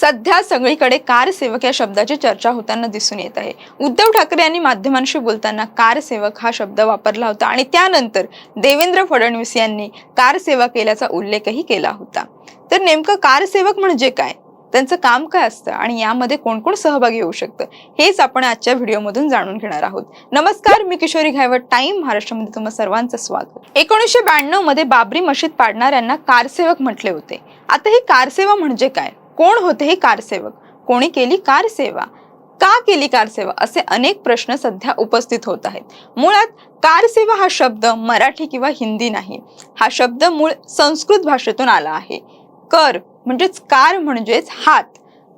सध्या सगळीकडे कारसेवक या शब्दाची चर्चा होताना दिसून येत आहे. उद्धव ठाकरे यांनी माध्यमांशी बोलताना कारसेवक हा शब्द वापरला होता आणि त्यानंतर देवेंद्र फडणवीस यांनी कारसेवा केल्याचा उल्लेखही केला होता. तर नेमकं कारसेवक म्हणजे काय? त्यांचं काम काय असतं? आणि यामध्ये कोण कोण सहभागी होऊ शकतं? हेच आपण आजच्या व्हिडिओमधून जाणून घेणार आहोत. नमस्कार मी किशोरी घायवट टाइम महाराष्ट्रामध्ये तुम्हा सर्वांचं स्वागत. एकोणीसशे ब्याण्णवमध्ये बाबरी मशीद पाडणाऱ्यांना कारसेवक म्हटले होते. आता ही कारसेवा म्हणजे काय? कोण होते हे कारसेवक? कोणी केली कारसेवा? का केली कारसेवा? असे अनेक प्रश्न सध्या उपस्थित होत आहेत. मुळात कारसेवा हा शब्द मराठी किंवा हिंदी नाही. हा शब्द मूळ संस्कृत भाषेतून आला आहे. कर म्हणजेच कार म्हणजेच हात.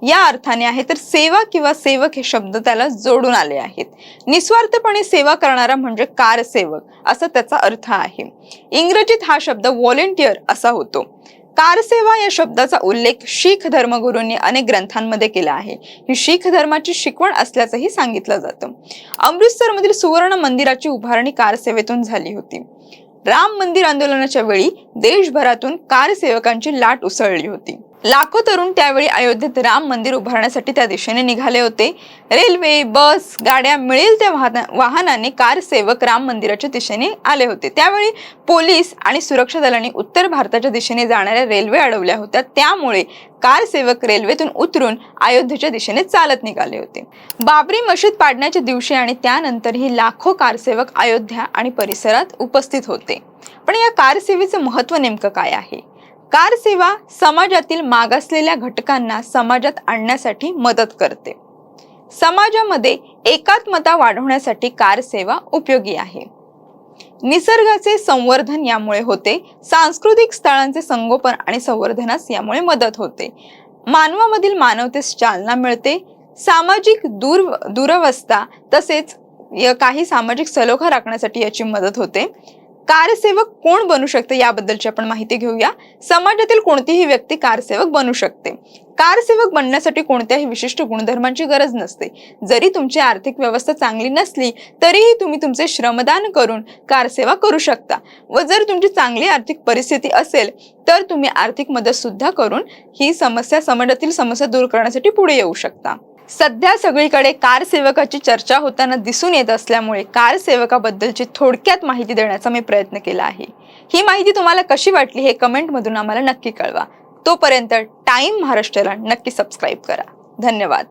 या अर्थाने आहे तर सेवा किंवा सेवक हे शब्द त्याला जोडून आले आहेत. निस्वार्थपणे सेवा करणारा म्हणजे कारसेवक असा त्याचा अर्थ आहे. इंग्रजीत हा शब्द व्हॉलेंटियर असा होतो. कारसेवा या शब्दाचा उल्लेख शीख धर्मगुरूंनी अनेक ग्रंथांमध्ये केला आहे. ही शीख धर्माची शिकवण असल्याचंही सांगितलं जातं. अमृतसरमधील सुवर्ण मंदिराची उभारणी कारसेवेतून झाली होती. राम मंदिर आंदोलनाच्या वेळी देशभरातून कारसेवकांची लाट उसळली होती. लाखो तरुण त्यावेळी अयोध्येत राम मंदिर उभारण्यासाठी त्या दिशेने निघाले होते. रेल्वे बस गाड्या मिळेल त्या वाहना वाहनाने कारसेवक राम मंदिराच्या दिशेने आले होते. त्यावेळी पोलीस आणि सुरक्षा दलांनी उत्तर भारताच्या दिशेने जाणाऱ्या रेल्वे अडवल्या होत्या. त्यामुळे कारसेवक रेल्वेतून उतरून अयोध्येच्या दिशेने चालत निघाले होते. बाबरी मशीद पाडण्याच्या दिवशी आणि त्यानंतरही लाखो कारसेवक अयोध्या आणि परिसरात उपस्थित होते. पण या कारसेवेचं महत्त्व नेमकं काय आहे? कार सेवा समाजातील मागासलेल्या घटकांना समाजात आणण्यासाठी मदत करते. समाजामध्ये एकात्मता वाढवण्यासाठी कार सेवा उपयोगी आहे. निसर्गाचे संवर्धन यामुळे होते सांस्कृतिक स्थळांचे संगोपन आणि संवर्धनास यामुळे मदत होते. मानवामधील मानवतेस चालना मिळते सामाजिक दूर दुरवस्था तसेच काही सामाजिक सलोखा राखण्यासाठी याची मदत होते. कारसेवक कोण बनू शकते याबद्दलची आपण माहिती घेऊया. समाजातील कोणतीही व्यक्ती कारसेवक बनू शकते. कारसेवक बनण्यासाठी कोणत्याही विशिष्ट गुणधर्मांची गरज नसते. जरी तुमची आर्थिक व्यवस्था चांगली नसली तरीही तुम्ही तुमचे श्रमदान करून कारसेवा करू शकता. व जर तुमची चांगली आर्थिक परिस्थिती असेल तर तुम्ही आर्थिक मदत सुद्धा करून ही समस्या समाजातील समस्या दूर करण्यासाठी पुढे येऊ शकता. सध्या सगळीकडे कार सेवकाची चर्चा होताना दिसून येत असल्यामुळे कार सेवकाबद्दलची थोडक्यात माहिती देण्याचा मी प्रयत्न केला आहे. ही माहिती तुम्हाला कशी वाटली हे कमेंटमधून आम्हाला नक्की कळवा. तोपर्यंत टाइम महाराष्ट्राला नक्की सबस्क्राईब करा. धन्यवाद.